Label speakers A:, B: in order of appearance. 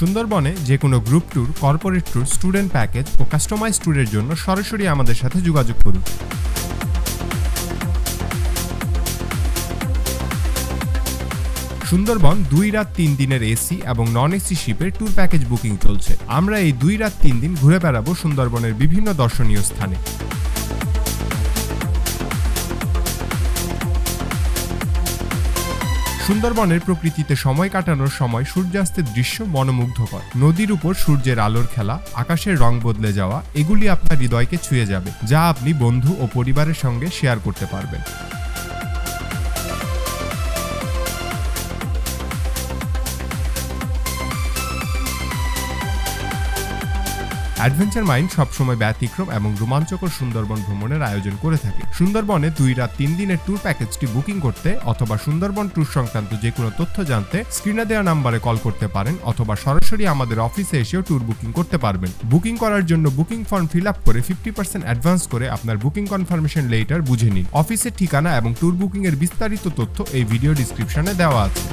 A: সুন্দরবনে যে কোনো group tour corporate tour student package ও কাস্টমাইজ ট্যুরের জন্য সরাসরি আমাদের সাথে যোগাযোগ করুন। সুন্দরবন দুই রাত তিন দিনের এসি এবং নন এসি শিপের ট্যুর প্যাকেজ বুকিং চলছে। আমরা এই দুই রাত তিন দিন ঘুরে বেড়াবো সুন্দরবনের বিভিন্ন দর্শনীয় স্থানে। সুন্দরবনের প্রকৃতিতে সময় কাটানোর সময় সূর্যাস্তের দৃশ্য মনোমুগ্ধকর। নদীর উপর সূর্যের আলোর খেলা, আকাশের রং বদলে যাওয়া, এগুলি আপনার হৃদয়কে ছুঁয়ে যাবে, যা আপনি বন্ধু ও পরিবারের সঙ্গে শেয়ার করতে পারবেন। অ্যাডভেঞ্চার মাইন্ড সবসময় ব্যতিক্রম এবং রোমাঞ্চকর সুন্দরবন ভ্রমণের আয়োজন করে থাকে। সুন্দরবনে দুই রাত তিন দিনের ট্যুর প্যাকেজটি বুকিং করতে অথবা সুন্দরবন ট্যুর সংক্রান্ত যে কোনো তথ্য জানতে স্ক্রিনে দেওয়া নাম্বারে কল করতে পারেন অথবা সরাসরি আমাদের অফিসে এসেও ট্যুর বুকিং করতে পারবেন। বুকিং করার জন্য বুকিং ফর্ম ফিল আপ করে ফিফটি পার্সেন্ট অ্যাডভান্স করে আপনার বুকিং কনফার্মেশন লেটার বুঝে নিন। অফিসের ঠিকানা এবং ট্যুর বুকিং এর বিস্তারিত তথ্য এই ভিডিও ডিসক্রিপশনে দেওয়া আছে।